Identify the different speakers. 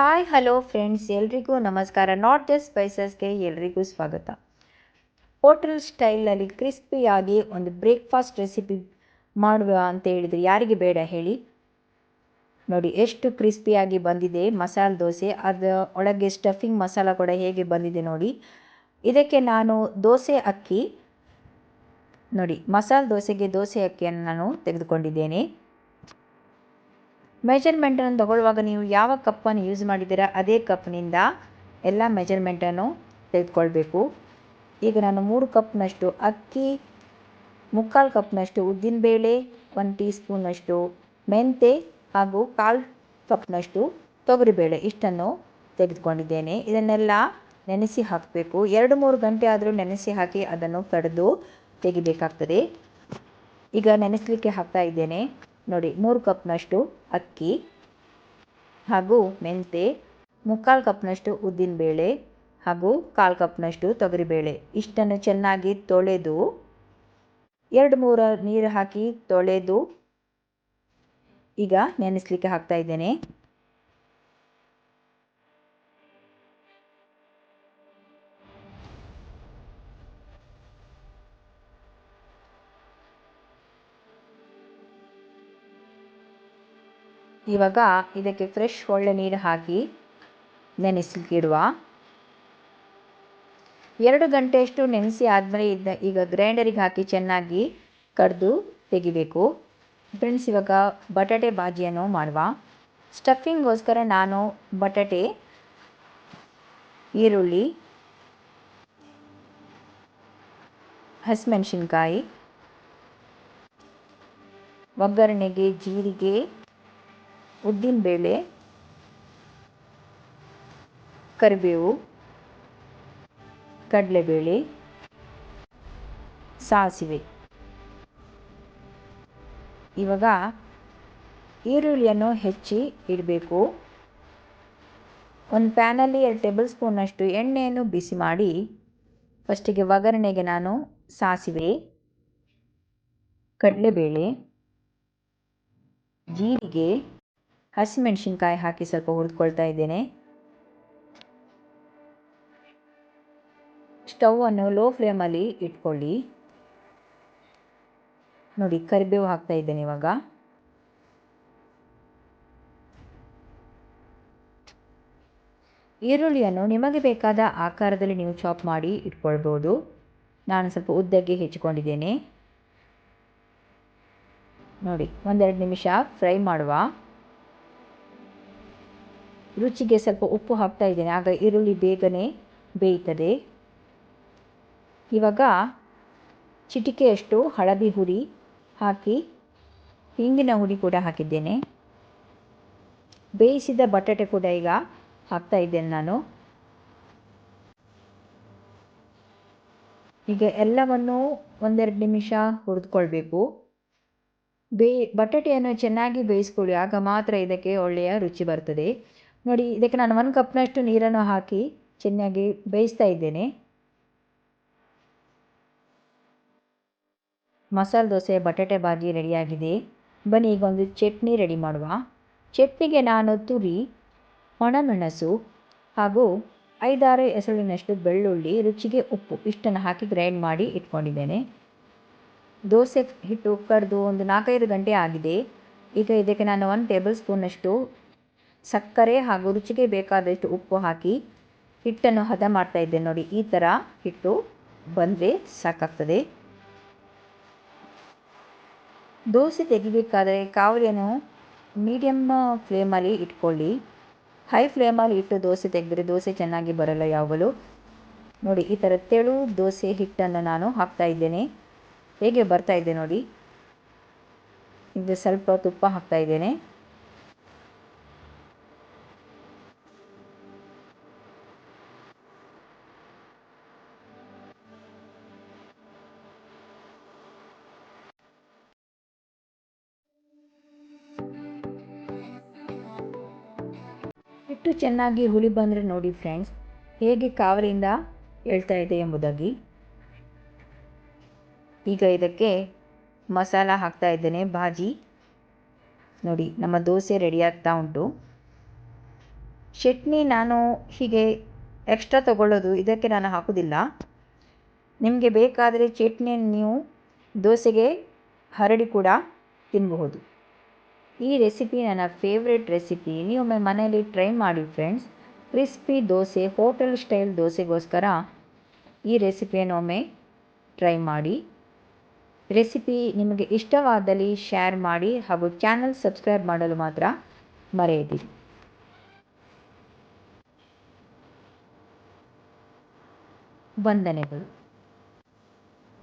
Speaker 1: Hi hello friends ಎಲ್ರಿಗೂ ನಮಸ್ಕಾರ. Not the ಸ್ಪೈಸಸ್ಗೆ ಎಲ್ರಿಗೂ ಸ್ವಾಗತ. ಹೋಟೆಲ್ ಸ್ಟೈಲಲ್ಲಿ ಕ್ರಿಸ್ಪಿಯಾಗಿ ಒಂದು ಬ್ರೇಕ್ಫಾಸ್ಟ್ ರೆಸಿಪಿ ಮಾಡುವ ಅಂತ ಹೇಳಿದರೆ ಯಾರಿಗೆ ಬೇಡ ಹೇಳಿ? ನೋಡಿ, ಎಷ್ಟು ಕ್ರಿಸ್ಪಿಯಾಗಿ ಬಂದಿದೆ ಮಸಾಲೆ ದೋಸೆ. ಅದರ ಒಳಗೆ ಸ್ಟಫಿಂಗ್ ಮಸಾಲ ಕೂಡ ಹೇಗೆ ಬಂದಿದೆ ನೋಡಿ. ಇದಕ್ಕೆ ನಾನು ದೋಸೆ ಅಕ್ಕಿ, ನೋಡಿ, ಮಸಾಲೆ ದೋಸೆಗೆ ದೋಸೆ ಅಕ್ಕಿಯನ್ನು ನಾನು ತೆಗೆದುಕೊಂಡಿದ್ದೇನೆ. ಮೆಜರ್ಮೆಂಟನ್ನು ತಗೊಳ್ಳುವಾಗ ನೀವು ಯಾವ ಕಪ್ಪನ್ನು ಯೂಸ್ ಮಾಡಿದ್ದೀರಾ ಅದೇ ಕಪ್ನಿಂದ ಎಲ್ಲ ಮೆಜರ್ಮೆಂಟನ್ನು ತೆಗೆದುಕೊಳ್ಬೇಕು. ಈಗ ನಾನು ಮೂರು ಕಪ್ನಷ್ಟು ಅಕ್ಕಿ, ಮುಕ್ಕಾಲು ಕಪ್ನಷ್ಟು ಉದ್ದಿನಬೇಳೆ ಒಂದು ಟೀ ಸ್ಪೂನಷ್ಟು ಮೆಂತೆ ಹಾಗೂ ಕಾಲು ಕಪ್ನಷ್ಟು ತೊಗರಿಬೇಳೆ ಇಷ್ಟನ್ನು ತೆಗೆದುಕೊಂಡಿದ್ದೇನೆ. ಇದನ್ನೆಲ್ಲ ನೆನೆಸಿ ಹಾಕಬೇಕು. ಎರಡು ಮೂರು ಗಂಟೆ ಆದರೂ ನೆನೆಸಿ ಹಾಕಿ ಅದನ್ನು ಕಡೆದು ತೆಗಿಬೇಕಾಗ್ತದೆ. ಈಗ ನೆನೆಸಲಿಕ್ಕೆ ಹಾಕ್ತಾ ಇದ್ದೇನೆ. ನೋಡಿ, ಮೂರು ಕಪ್ನಷ್ಟು ಅಕ್ಕಿ ಹಾಗೂ ಮೆಂತೆ ಮುಕ್ಕಾಲು ಕಪ್ನಷ್ಟು ಉದ್ದಿನಬೇಳೆ ಹಾಗೂ ಕಾಲು ಕಪ್ನಷ್ಟು ತೊಗರಿಬೇಳೆ ಇಷ್ಟನ್ನು ಚೆನ್ನಾಗಿ ತೊಳೆದು, ಎರಡು ಮೂರು ನೀರು ಹಾಕಿ ತೊಳೆದು ಈಗ ನೆನೆಸ್ಲಿಕ್ಕೆ ಹಾಕ್ತಾ ಇದ್ದೇನೆ. ಇವಾಗ ಇದಕ್ಕೆ ಫ್ರೆಶ್ ಒಳ್ಳೆ ನೀರು ಹಾಕಿ ನೆನೆಸಲಿಕ್ಕಿಡುವ ಎರಡು ಗಂಟೆಯಷ್ಟು ನೆನೆಸಿ ಆದಮೇಲೆ ಇದ್ದ ಈಗ ಗ್ರೈಂಡರಿಗೆ ಹಾಕಿ ಚೆನ್ನಾಗಿ ಕಡಿದು ತೆಗಿಬೇಕು. ಫ್ರೆಂಡ್ಸ್ ಇವಾಗ ಬಟಾಟೆ ಬಾಜಿಯನ್ನು ಮಾಡುವ. ಸ್ಟಫಿಂಗ್ಗೋಸ್ಕರ ನಾನು ಬಟಾಟೆ, ಈರುಳ್ಳಿ, ಹಸಿಮೆಣಸಿನ್ಕಾಯಿ, ಒಗ್ಗರಣೆಗೆ, ಜೀರಿಗೆ ಉದ್ದಿನಬೇಳೆ ಕರಿಬೇವು, ಕಡಲೆಬೇಳೆ, ಸಾಸಿವೆ. ಇವಾಗ ಈರುಳ್ಳಿಯನ್ನು ಹೆಚ್ಚಿ ಇಡಬೇಕು. ಒಂದು ಪ್ಯಾನಲ್ಲಿ ಎರಡು ಟೇಬಲ್ ಸ್ಪೂನಷ್ಟು ಎಣ್ಣೆಯನ್ನು ಬಿಸಿ ಮಾಡಿ, ಫಸ್ಟಿಗೆ ಒಗ್ಗರಣೆಗೆ ನಾನು ಸಾಸಿವೆ, ಕಡಲೆಬೇಳೆ, ಜೀರಿಗೆ ಹಸಿಮೆಣಸಿನ್ಕಾಯಿ ಹಾಕಿ ಸ್ವಲ್ಪ ಹುರಿದುಕೊಳ್ತಾ ಇದ್ದೇನೆ. ಸ್ಟವನ್ನು ಲೋ ಫ್ಲೇಮಲ್ಲಿ ಇಟ್ಕೊಳ್ಳಿ. ನೋಡಿ, ಕರಿಬೇವು ಹಾಕ್ತಾ ಇದ್ದೇನೆ ಇವಾಗ. ಈರುಳ್ಳಿಯನ್ನು ನಿಮಗೆ ಬೇಕಾದ ಆಕಾರದಲ್ಲಿ ನೀವು ಚಾಪ್ ಮಾಡಿ ಇಟ್ಕೊಳ್ಬೋದು. ನಾನು ಸ್ವಲ್ಪ ಉದ್ದಕ್ಕೆ ಹೆಚ್ಚಿಕೊಂಡಿದ್ದೇನೆ. ನೋಡಿ, ಒಂದೆರಡು ನಿಮಿಷ ಫ್ರೈ ಮಾಡುವ. ರುಚಿಗೆ ಸ್ವಲ್ಪ ಉಪ್ಪು ಹಾಕ್ತಾ ಇದ್ದೇನೆ. ಆಗ ಈರುಳ್ಳಿ ಬೇಗನೆ ಬೇಯ್ತದೆ. ಇವಾಗ ಚಿಟಿಕೆಯಷ್ಟು ಹಳದಿ ಹುರಿ ಹಾಕಿ, ಹಿಂಗಿನ ಹುಡಿ ಕೂಡ ಹಾಕಿದ್ದೇನೆ. ಬೇಯಿಸಿದ ಬಟಾಟೆ ಕೂಡ ಈಗ ಹಾಕ್ತಾ ಇದ್ದೇನೆ ನಾನು. ಈಗ ಎಲ್ಲವನ್ನು ಒಂದೆರಡು ನಿಮಿಷ ಹುರಿದುಕೊಳ್ಬೇಕು. ಬೇ, ಬಟಾಟೆಯನ್ನು ಚೆನ್ನಾಗಿ ಬೇಯಿಸ್ಕೊಳ್ಳಿ. ಆಗ ಮಾತ್ರ ಇದಕ್ಕೆ ಒಳ್ಳೆಯ ರುಚಿ ಬರ್ತದೆ. ನೋಡಿ, ಇದಕ್ಕೆ ನಾನು ಒನ್ ಕಪ್ನಷ್ಟು ನೀರನ್ನು ಹಾಕಿ ಚೆನ್ನಾಗಿ ಬೇಯಿಸ್ತಾ ಇದ್ದೇನೆ. ಮಸಾಲೆ ದೋಸೆ, ಬಟಾಟೆ ಬಾಜಿ ರೆಡಿಯಾಗಿದೆ. ಬನ್ನಿ, ಈಗ ಒಂದು ಚಟ್ನಿ ರೆಡಿ ಮಾಡುವ. ಚಟ್ನಿಗೆ ನಾನು ತುರಿ, ಒಣಮೆಣಸು ಹಾಗೂ ಐದಾರು ಎಸಳಿನಷ್ಟು ಬೆಳ್ಳುಳ್ಳಿ, ರುಚಿಗೆ ಉಪ್ಪು ಇಷ್ಟನ್ನು ಹಾಕಿ ಗ್ರೈಂಡ್ ಮಾಡಿ ಇಟ್ಕೊಂಡಿದ್ದೇನೆ. ದೋಸೆ ಹಿಟ್ಟು ಕರೆದು ಒಂದು ನಾಲ್ಕೈದು ಗಂಟೆ ಆಗಿದೆ. ಈಗ ಇದಕ್ಕೆ ನಾನು ಒಂದು ಟೇಬಲ್ ಸ್ಪೂನಷ್ಟು ಸಕ್ಕರೆ ಹಾಗೂ ರುಚಿಗೆ ಬೇಕಾದಷ್ಟು ಉಪ್ಪು ಹಾಕಿ ಹಿಟ್ಟನ್ನು ಹದ ಮಾಡ್ತಾ ಇದ್ದೇನೆ ನೋಡಿ. ಈ ಥರ ಹಿಟ್ಟು ಬಂದರೆ ಸಾಕಾಗ್ತದೆ. ದೋಸೆ ತೆಗಿಬೇಕಾದರೆ ಕಾವಲಿಯನ್ನು ಮೀಡಿಯಮ್ ಫ್ಲೇಮಲ್ಲಿ ಇಟ್ಕೊಳ್ಳಿ. ಹೈ ಫ್ಲೇಮಲ್ಲಿ ಇಟ್ಟು ದೋಸೆ ತೆಗೆದ್ರೆ ದೋಸೆ ಚೆನ್ನಾಗಿ ಬರಲ್ಲ ಯಾವಾಗಲೂ. ನೋಡಿ, ಈ ಥರ ತೆಳು ದೋಸೆ ಹಿಟ್ಟನ್ನು ನಾನು ಹಾಕ್ತಾ ಇದ್ದೇನೆ. ಹೇಗೆ ಬರ್ತಾ ಇದೆ ನೋಡಿ. ಇದು ಸ್ವಲ್ಪ ತುಪ್ಪ ಹಾಕ್ತಾ ಇದ್ದೇನೆ. ಹಿಟ್ಟು ಚೆನ್ನಾಗಿ ಹುಳಿ ಬಂದರೆ ನೋಡಿ ಫ್ರೆಂಡ್ಸ್, ಹೇಗೆ ಕಾವಲಿಂದ ಹೇಳ್ತಾ ಇದೆ ಎಂಬುದಾಗಿ. ಈಗ ಇದಕ್ಕೆ ಮಸಾಲ ಹಾಕ್ತಾ ಇದ್ದೇನೆ ಭಾಜಿ ನೋಡಿ, ನಮ್ಮ ದೋಸೆ ರೆಡಿ ಆಗ್ತಾ ಉಂಟು. ಚಟ್ನಿ ನಾನು ಹೀಗೆ ಎಕ್ಸ್ಟ್ರಾ ತಗೊಳ್ಳೋದು, ಇದಕ್ಕೆ ನಾನು ಹಾಕೋದಿಲ್ಲ ನಿಮಗೆ ಬೇಕಾದರೆ ಚಟ್ನಿಯನ್ನು ನೀವು ದೋಸೆಗೆ ಹರಡಿ ಕೂಡ ತಿನ್ನಬಹುದು ಈ ರೆಸಿಪಿ ನನ್ನ ಫೇವ್ರೆಟ್ ರೆಸಿಪಿ ನೀವೊಮ್ಮೆ ಮನೆಯಲ್ಲಿ ಟ್ರೈ ಮಾಡಿ friends crispy dosa hotel style ದೋಸೆಗೋಸ್ಕರ ಈ ರೆಸಿಪಿಯನ್ನು ಒಮ್ಮೆ ಟ್ರೈ ಮಾಡಿ. ರೆಸಿಪಿ ನಿಮಗೆ ಇಷ್ಟವಾದಲ್ಲಿ ಶೇರ್ ಮಾಡಿ ಹಾಗೂ ಚಾನಲ್ ಸಬ್ಸ್ಕ್ರೈಬ್ ಮಾಡಲು ಮಾತ್ರ ಮರೆಯದಿರಿ. ವಂದನೆಗಳು.